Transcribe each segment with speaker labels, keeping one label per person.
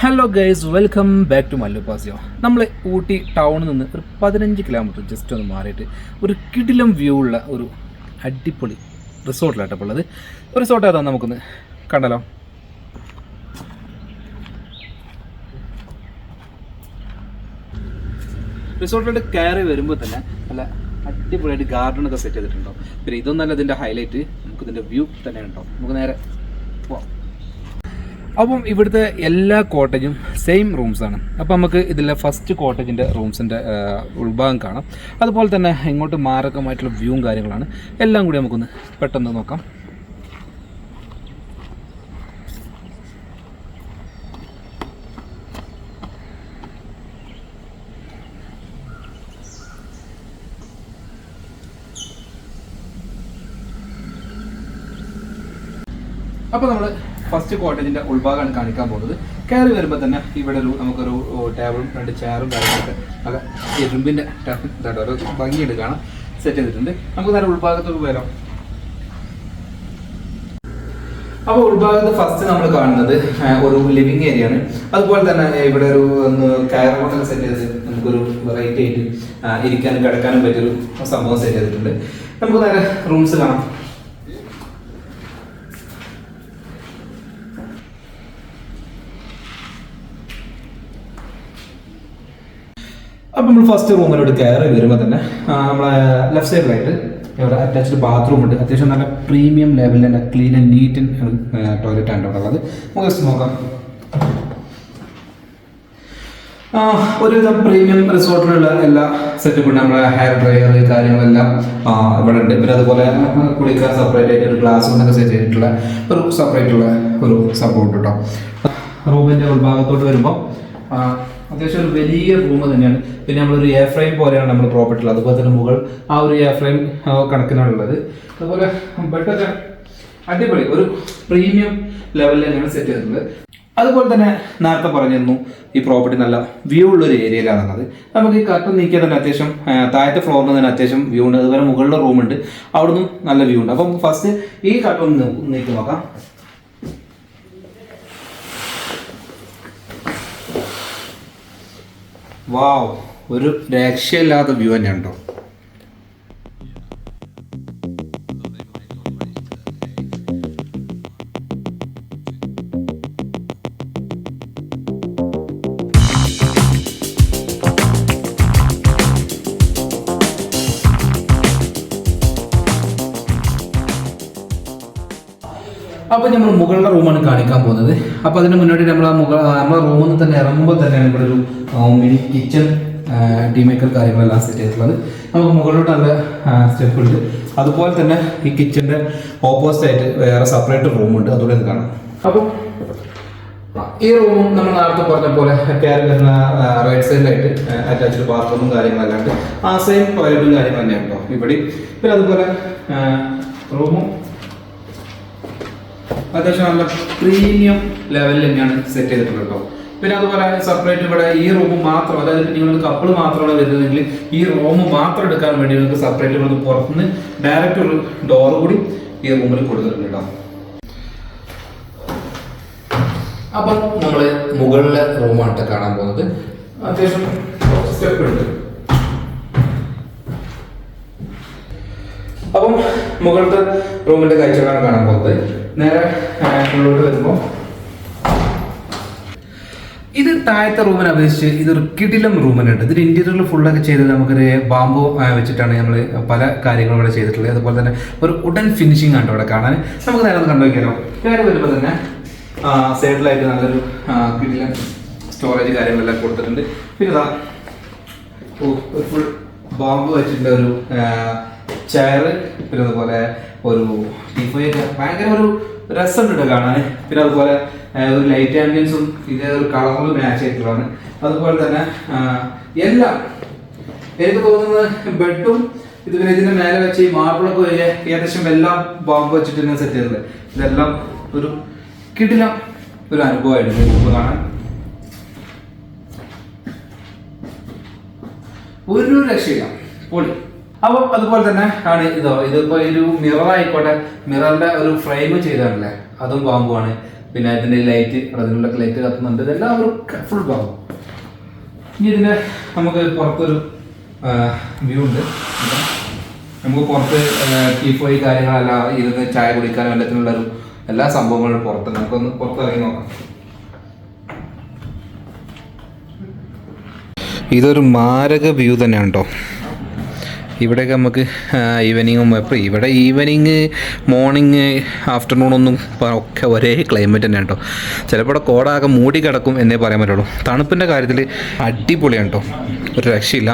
Speaker 1: Hello guys welcome back to മല്ലുപാസിയോ നമ്മൾ ഊട്ടി ടൗണിൽ നിന്ന് ഒരു പതിനഞ്ച് കിലോമീറ്റർ ജസ്റ്റ് ഒന്ന് മാറിയിട്ട് ഒരു കിടിലം വ്യൂ ഉള്ള ഒരു അടിപൊളി റിസോർട്ടിലാട്ടോ ഇപ്പോൾ ഉള്ളത്. റിസോർട്ട് നമുക്കൊന്ന് കണ്ടല്ലോ റിസോർട്ടിലോട്ട് കയറി വരുമ്പോൾ തന്നെ നല്ല അടിപൊളിയായിട്ട് ഗാർഡനൊക്കെ സെറ്റ് ചെയ്തിട്ടുണ്ടോ പിന്നെ ഇതൊന്നല്ല ഇതിന്റെ ഹൈലൈറ്റ് നമുക്ക് ഇതിന്റെ വ്യൂ തന്നെ ഉണ്ടോ നമുക്ക് നേരെ പോവാം. അപ്പം ഇവിടുത്തെ എല്ലാ കോട്ടേജും സെയിം റൂംസ് ആണ്. അപ്പം നമുക്ക് ഇതിലെ ഫസ്റ്റ് കോട്ടേജിന്റെ റൂംസിന്റെ ഉൾഭാഗം കാണാം. അതുപോലെ തന്നെ ഇങ്ങോട്ട് മാരകമായിട്ടുള്ള വ്യൂവും കാര്യങ്ങളാണ്. എല്ലാം കൂടി നമുക്കൊന്ന് പെട്ടെന്ന് നോക്കാം. അപ്പോൾ നമ്മൾ ഫസ്റ്റ് കോട്ടേജിന്റെ ഉൾഭാഗമാണ് കാണിക്കാൻ പോകുന്നത്. കയറി വരുമ്പോൾ തന്നെ ഇവിടെ ഒരു നമുക്കൊരു ടേബിളും രണ്ട് ചെയറും കാര്യങ്ങളൊക്കെ നല്ല ഇരുമ്പിന്റെ ട- ഇതാട്ടോ ഒരു ഭംഗിയുണ്ട് കാണാം സെറ്റ് ചെയ്തിട്ടുണ്ട്. നമുക്ക് നേരെ ഉൾഭാഗത്തോട്ട് വരാം. അപ്പോൾ ഉൾഭാഗത്ത് ഫസ്റ്റ് നമ്മൾ കാണുന്നത് ഒരു ലിവിങ് ഏരിയ ആണ്. അതുപോലെ തന്നെ ഇവിടെ ഒരു കയറോട്ടൊക്കെ സെറ്റ് ചെയ്ത് നമുക്കൊരു വെറൈറ്റി ആയിട്ട് ഇരിക്കാനും കിടക്കാനും പറ്റിയൊരു സംഭവം സെറ്റ് ചെയ്തിട്ടുണ്ട്. നമുക്ക് നേരെ റൂംസ് കാണാം. അപ്പം നമ്മൾ ഫസ്റ്റ് റൂമിലോട്ട് കയറി വരുമ്പോൾ തന്നെ നമ്മളെ ലെഫ്റ്റ് സൈഡിലായിട്ട് ഇവിടെ അറ്റാച്ച്ഡ് ബാത്റൂം ഉണ്ട്. അത്യാവശ്യം നല്ല പ്രീമിയം ലെവലിൽ തന്നെ ക്ലീൻ ആൻഡ് നീറ്റ് ടോയ്ലറ്റ് ആണ് ഉള്ളത്. നമുക്ക് ജസ്റ്റ് നോക്കാം. ഒരുവിധം പ്രീമിയം റിസോർട്ടിലുള്ള എല്ലാ സെറ്റപ്പ് നമ്മളെ ഹെയർ ഡ്രയർ കാര്യങ്ങളെല്ലാം ഇവിടെ ഉണ്ട്. പിന്നെ അതുപോലെ കുളിക്കാൻ സെപ്പറേറ്റ് ആയിട്ട് ഒരു ഗ്ലാസ് കൊണ്ടൊക്കെ സെറ്റ് ചെയ്തിട്ടുള്ള ഒരു സെപ്പറേറ്റ് ഉള്ള ഒരു സപ്പോർട്ട് കേട്ടോ റൂമിന്റെ ഉൾഭാഗത്തോട്ട് വരുമ്പോൾ അത്യാവശ്യം ഒരു വലിയ റൂം തന്നെയാണ്. പിന്നെ നമ്മളൊരു എ ഫ്രെയിം പോലെയാണ് നമ്മൾ പ്രോപ്പർട്ടിയുള്ളത് അതുപോലെ തന്നെ മുകൾ ആ ഒരു എ ഫ്രെയിം കണക്കിനാണുള്ളത് അതുപോലെ ബെഡൊക്കെ അടിപൊളി ഒരു പ്രീമിയം ലെവലിൽ തന്നെയാണ് സെറ്റ് ചെയ്തിട്ടുള്ളത്. അതുപോലെ തന്നെ നേരത്തെ പറഞ്ഞിരുന്നു ഈ പ്രോപ്പർട്ടി നല്ല വ്യൂ ഉള്ള ഒരു ഏരിയയിലാണെന്നുള്ളത് നമുക്ക് ഈ കർട്ടൻ നീക്കിയാൽ തന്നെ അത്യാവശ്യം താഴത്തെ ഫ്ലോറിൽ നിന്ന് തന്നെ അത്യാവശ്യം വ്യൂ ഉണ്ട്. അതുപോലെ മുകളിലെ റൂമുണ്ട് അവിടുന്ന് നല്ല വ്യൂ ഉണ്ട്. അപ്പം ഫസ്റ്റ് ഈ കട്ടൺ നീക്കി നോക്കാം. വാവ്. ഒരു രക്ഷയില്ലാത്ത വ്യൂ തന്നെ കേട്ടോ അപ്പോൾ നമ്മൾ മുകളിലെ റൂമാണ് കാണിക്കാൻ പോകുന്നത്. അപ്പോൾ അതിന് മുന്നോട്ട് നമ്മൾ ആ മുകൾ നമ്മളെ റൂമിൽ നിന്ന് തന്നെ ഇറങ്ങുമ്പോൾ തന്നെയാണ് ഇവിടെ ഒരു മിനി കിച്ചൺ ഡിമേക്കർ കാര്യങ്ങളെല്ലാം സെറ്റ് ചെയ്തിട്ടുള്ളത്. നമുക്ക് മുകളിലോട്ട് നല്ല സ്റ്റെപ്പ് ഉണ്ട്. അതുപോലെ തന്നെ ഈ കിച്ചന്റെ ഓപ്പോസിറ്റ് ആയിട്ട് വേറെ സെപ്പറേറ്റ് റൂമുണ്ട് അതുകൂടെ ഇത് കാണാം. അപ്പോൾ ഈ റൂമും നമ്മൾ നേരത്തെ പറഞ്ഞ പോലെ കയറി വരുന്ന റൈറ്റ് സൈഡിലായിട്ട് അറ്റാച്ച്ഡ് ബാത്റൂമും കാര്യങ്ങളെല്ലാം ഉണ്ട് ആ സെയിം ടോയ്ലറ്റും കാര്യങ്ങൾ തന്നെയാണ് കേട്ടോ ഇവിടെ. പിന്നെ അതുപോലെ റൂമും അത്യാവശ്യം നല്ല പ്രീമിയം ലെവലിൽ തന്നെയാണ് സെറ്റ് ചെയ്തിട്ടുള്ളത് കേട്ടോ പിന്നെ അതുപോലെ സെപ്പറേറ്റ് ഇവിടെ ഈ റൂം മാത്രം അതായത് നിങ്ങൾ കപ്പിൾ മാത്രമാണ് വരുന്നതെങ്കിൽ ഈ റൂം മാത്രം എടുക്കാൻ വേണ്ടി നിങ്ങൾക്ക് സെപ്പറേറ്റ് ഇവിടെ പുറത്തുനിന്ന് ഡയറക്റ്റ് ഒരു ഡോർ കൂടി ഈ റൂമിൽ കൊടുത്തിട്ടുണ്ട് കേട്ടോ അപ്പം നമ്മൾ മുകളിലെ റൂമാണ് കാണാൻ പോകുന്നത്. അത്യാവശ്യം സ്റ്റെപ്പ് ഉണ്ട്. അപ്പം മുകളിലത്തെ റൂമിന്റെ കാഴ്ചകളാണ് കാണാൻ പോകുന്നത്. നേരെ ഉള്ളോട്ട് വരുമ്പോൾ ഇത് താഴത്തെ റൂമിനെ അപേക്ഷിച്ച് ഇതൊരു കിടിലം റൂമിനുണ്ട്. ഇതിന്റെ ഇന്റീരിയറിൽ ഫുള്ളൊക്കെ ചെയ്തത് നമുക്കൊരു ബാമ്പു വെച്ചിട്ടാണ് നമ്മൾ പല കാര്യങ്ങളും ഇവിടെ ചെയ്തിട്ടുള്ളത്. അതുപോലെ തന്നെ ഒരു ഉടൻ ഫിനിഷിംഗ് ആണ് ഇവിടെ കാണാൻ. നമുക്ക് നേരെ ഒന്ന് കണ്ടു കയറി വരുമ്പോൾ തന്നെ സൈഡിലായിട്ട് നല്ലൊരു കിടിലം സ്റ്റോറേജ് കാര്യങ്ങളെല്ലാം കൊടുത്തിട്ടുണ്ട്. പിന്നെ ഫുൾ ബാമ്പ് വെച്ചിട്ടുള്ള ഒരു ചെയർ പിന്നെ അതുപോലെ ഒരു ടീഫോയി ഒക്കെ ഭയങ്കര ഒരു രസമുണ്ട് കാണാൻ. പിന്നെ അതുപോലെ ഒരു ലൈറ്റ് ആംബിയൻസും ഇതേ ഒരു കളറും മാച്ച് ആയിട്ടുള്ളതാണ്. അതുപോലെ തന്നെ എല്ലാം. എനിക്ക് തോന്നുന്നത് ബെഡും ഇത് പിന്നെ ഇതിന്റെ മേലെ വെച്ച് ഈ മാർബിളൊക്കെ വലിയ ഏകദേശം എല്ലാം ബോംബ് വെച്ചിട്ട് തന്നെ സെറ്റ് ചെയ്തത്. ഇതെല്ലാം ഒരു കിടില ഒരു അനുഭവമായിരുന്നു ഇപ്പൊ കാണാൻ. ഒരു രക്ഷയില്ല. പൊളി. അപ്പം അതുപോലെ തന്നെ ആണ് ഇതോ ഇതിപ്പോ ഒരു മിറർ ആയിക്കോട്ടെ. മിററിന്റെ ഒരു ഫ്രെയിം ചെയ്താണല്ലേ അതും പാമ്പുമാണ് പിന്നെ ഇതിന്റെ ലൈറ്റ് അതിനുള്ള ലൈറ്റ് കത്തുന്നുണ്ട്. ഇതെല്ലാം ഒരു ഫുൾ ബാമ്പു ഇനി ഇതിന് നമുക്ക് പുറത്തൊരു വ്യൂ ഉണ്ട്. നമുക്ക് പുറത്ത് ടീ പോയി കാര്യങ്ങളെല്ലാം ഇരുന്ന് ചായ കുടിക്കാനും എല്ലാത്തിനുള്ള ഒരു എല്ലാ സംഭവങ്ങളും പുറത്ത് നമുക്കൊന്ന് പുറത്തിറങ്ങി നോക്കാം. ഇതൊരു മാരക വ്യൂ തന്നെയാണ് കേട്ടോ ഇവിടെയൊക്കെ നമുക്ക് ഈവനിങ്ങും ഇപ്പോൾ ഇവിടെ ഈവനിങ് മോർണിംഗ് ആഫ്റ്റർനൂൺ ഒന്നും ഒക്കെ ഒരേ ക്ലൈമറ്റ് തന്നെയാണ് കേട്ടോ ചിലപ്പോൾ ഇവിടെ കോടാകെ മൂടി കിടക്കും എന്നേ പറയാൻ പറ്റുള്ളൂ. തണുപ്പിന്റെ കാര്യത്തിൽ അടിപൊളിയാണ് കേട്ടോ ഒരു രക്ഷയില്ല.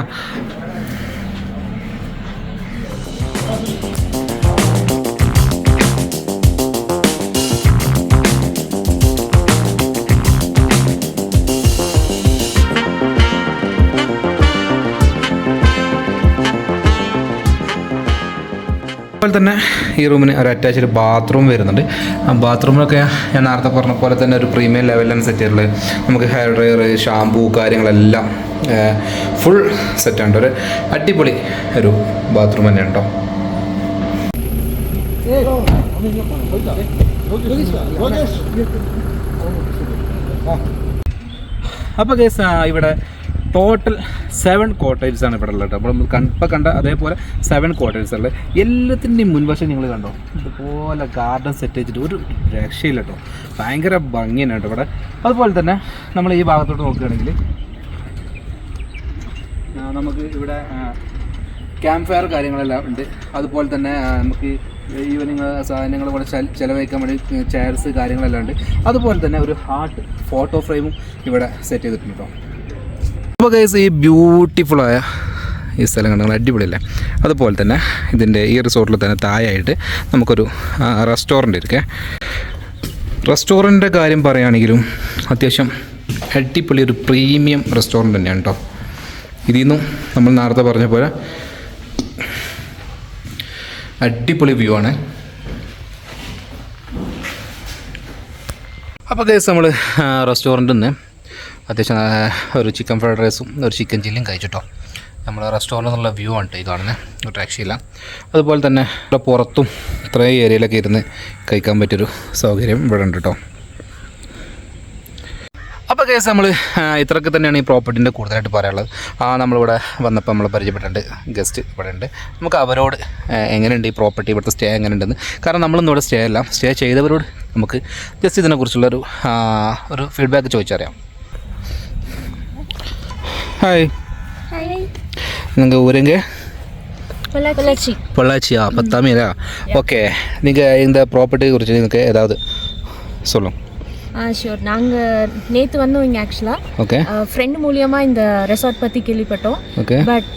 Speaker 1: അതുപോലെ തന്നെ ഈ റൂമിന് ഒരു അറ്റാച്ച്ഡ് ബാത്റൂം വരുന്നുണ്ട്. ബാത്റൂമിലൊക്കെ ഞാൻ നേരത്തെ പറഞ്ഞ പോലെ തന്നെ ഒരു പ്രീമിയം ലെവലാണ് സെറ്റ് ചെയ്തിട്ടുള്ളത്. നമുക്ക് ഹെയർ ഡ്രയർ ഷാമ്പൂ കാര്യങ്ങളെല്ലാം ഫുൾ സെറ്റാണ് ഒരു അടിപൊളി ഒരു ബാത്റൂം തന്നെ ഉണ്ടോ അപ്പോൾ കേസ് ഇവിടെ ടോട്ടൽ സെവൻ ക്വാർട്ടേഴ്സ് ആണ് ഇവിടെ ഉള്ളത് നമ്മൾ ഇപ്പം കണ്ട അതേപോലെ സെവൻ ക്വാർട്ടേഴ്സ് ഉള്ളത്. എല്ലാത്തിന്റെയും മുൻവശം നിങ്ങൾ കണ്ടോ? ഇതുപോലെ ഗാർഡൻ സെറ്റ് വെച്ചിട്ട് ഒരു രക്ഷയില്ല കേട്ടോ. ഭയങ്കര ഭംഗിയാണ് കേട്ടോ ഇവിടെ. അതുപോലെ തന്നെ നമ്മൾ ഈ ഭാഗത്തോട്ട് നോക്കുകയാണെങ്കിൽ നമുക്ക് ഇവിടെ ക്യാമ്പ് ഫയർ കാര്യങ്ങളെല്ലാം ഉണ്ട്. അതുപോലെ തന്നെ നമുക്ക് ഈവനിങ് സാധനങ്ങൾ കൂടെ ചെലവഴിക്കാൻ വേണ്ടി ചെയർസ് കാര്യങ്ങളെല്ലാം ഉണ്ട്. അതുപോലെ തന്നെ ഒരു ഹാർട്ട് ഫോട്ടോ ഫ്രെയിമും ഇവിടെ സെറ്റ് ചെയ്തിട്ടുണ്ട് കേട്ടോ. അപ്പോൾ ഗൈസ് ഈ ബ്യൂട്ടിഫുള്ളായ ഈ സ്ഥലം കണ്ടാൽ അടിപൊളിയല്ലേ? അതുപോലെ തന്നെ ഇതിന്റെ ഈ റിസോർട്ടിൽ തന്നെ താഴായിട്ട് നമുക്കൊരു റെസ്റ്റോറന്റ് ഇരിക്കേ. റെസ്റ്റോറന്റിന്റെ കാര്യം പറയുകയാണെങ്കിലും അത്യാവശ്യം അടിപൊളി ഒരു പ്രീമിയം റെസ്റ്റോറന്റ് തന്നെയാണ് കേട്ടോ ഇതിൽ നിന്നും നമ്മൾ നേരത്തെ പറഞ്ഞ പോലെ അടിപൊളി വ്യൂ ആണ്. അപ്പോൾ കേസ് നമ്മൾ റെസ്റ്റോറന്റിൽ നിന്ന് അത്യാവശ്യം ഒരു ചിക്കൻ ഫ്രൈഡ് റൈസും ഒരു ചിക്കൻ ചില്ലിയും കഴിച്ചിട്ടോ. നമ്മൾ റെസ്റ്റോറന്റിൽ നിന്നുള്ള വ്യൂ ആണ് ഈ കാണുന്നത് ടാക്സിയില്ല അതുപോലെ തന്നെ ഇവിടെ പുറത്തും ഇത്രയും ഏരിയയിലൊക്കെ ഇരുന്ന് കഴിക്കാൻ പറ്റിയൊരു സൗകര്യം ഇവിടെ ഉണ്ട് കേട്ടോ അപ്പോൾ കേസ് നമ്മൾ ഇത്രയൊക്കെ തന്നെയാണ് ഈ പ്രോപ്പർട്ടിന്റെ കൂടുതലായിട്ട് പറയാനുള്ളത്. ആ നമ്മളിവിടെ വന്നപ്പോൾ നമ്മൾ പരിചയപ്പെട്ടിട്ടുണ്ട്. ഗസ്റ്റ് ഇവിടെ ഉണ്ട്. നമുക്ക് അവരോട് എങ്ങനെയുണ്ട് ഈ പ്രോപ്പർട്ടി ഇവിടുത്തെ സ്റ്റേ എങ്ങനെയുണ്ടെന്ന്. കാരണം നമ്മളൊന്നും ഇവിടെ സ്റ്റേ അല്ല. സ്റ്റേ ചെയ്തവരോട് നമുക്ക് ജസ്റ്റ് ഇതിനെക്കുറിച്ചുള്ളൊരു ഒരു ഫീഡ്ബാക്ക് ചോദിച്ചറിയാം. ஹாய் நாங்கள் ஊருங்க?
Speaker 2: பொள்ளாச்சி.
Speaker 1: பொள்ளாச்சியா? பத்தாமீரா ஓகே நீங்கள் இந்த ப்ராப்பர்ட்டி குறித்து எனக்கு ஏதாவது சொல்லுங்கள்
Speaker 2: ஆ ஷூர் நாங்கள் நேற்று வந்தோம் இங்கே ஆக்சுவலாக
Speaker 1: ஓகே
Speaker 2: ஃப்ரெண்டு மூலியமாக இந்த ரெசார்ட் பற்றி கேள்விப்பட்டோம்.
Speaker 1: ஓகே
Speaker 2: பட்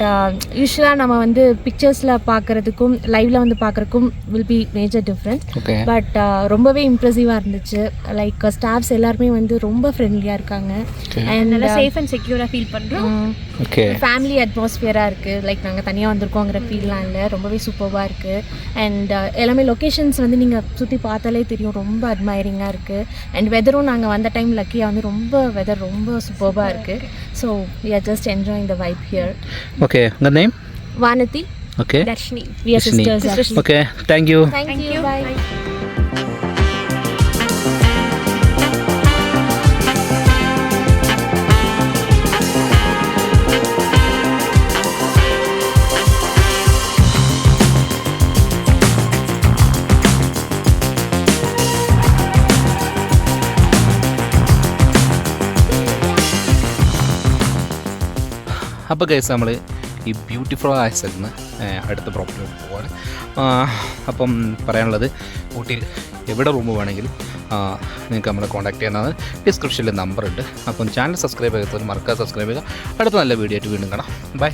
Speaker 2: யூஸ்வலாக நம்ம வந்து பிக்சர்ஸில் பார்க்குறதுக்கும் லைவில் வந்து பார்க்குறதுக்கும் will be major difference
Speaker 1: okay
Speaker 2: but ரொம்பவே இம்ப்ரெசிவாக இருந்துச்சு. லைக் ஸ்டாஃப்ஸ் எல்லாருமே வந்து ரொம்ப ஃப்ரெண்ட்லியாக இருக்காங்க. அண்ட் நல்லா சேஃப் அண்ட் செக்யூராக ஃபீல் பண்ணுறோம்
Speaker 1: ஓகே
Speaker 2: ஃபேமிலி அட்மாஸ்பியராக இருக்குது லைக் நாங்கள் தனியாக வந்திருக்கோங்கிற ஃபீல்லாம் இல்லை. ரொம்பவே சூப்பராக இருக்குது அண்ட் எல்லாமே லொக்கேஷன்ஸ் வந்து நீங்கள் சுற்றி பார்த்தாலே தெரியும். ரொம்ப அட்மைரிங்காக இருக்குது அண்ட் வெதரும் நாங்கள் வந்த டைம் லக்கியாக வந்து ரொம்ப வெதர் ரொம்ப சூப்பராக இருக்குது so we are just enjoying the vibe here
Speaker 1: okay உங்கள் name
Speaker 2: Vanathi
Speaker 1: okay
Speaker 2: Dharshini
Speaker 1: okay thank you
Speaker 2: thank you bye
Speaker 1: അപ്പോൾ കേസ് നമ്മൾ ഈ ബ്യൂട്ടിഫുൾ ആയ സ്ഥലത്ത് നിന്ന് അടുത്ത പ്രോപ്പർട്ടി പോവാണ്. അപ്പം പറയാനുള്ളത് ഊട്ടിയിൽ എവിടെ റൂം വേണമെങ്കിലും നിങ്ങൾക്ക് നമ്മളെ കോൺടാക്ട് ചെയ്യാനാണ് ഡിസ്ക്രിപ്ഷനിൽ നമ്പറുണ്ട് അപ്പം ചാനൽ സബ്സ്ക്രൈബ് ചെയ്യാത്തവർ മറക്കാതെ സബ്സ്ക്രൈബ് ചെയ്യുക. അടുത്ത നല്ല വീഡിയോ ആയിട്ട് വീണ്ടും കാണാം. ബൈ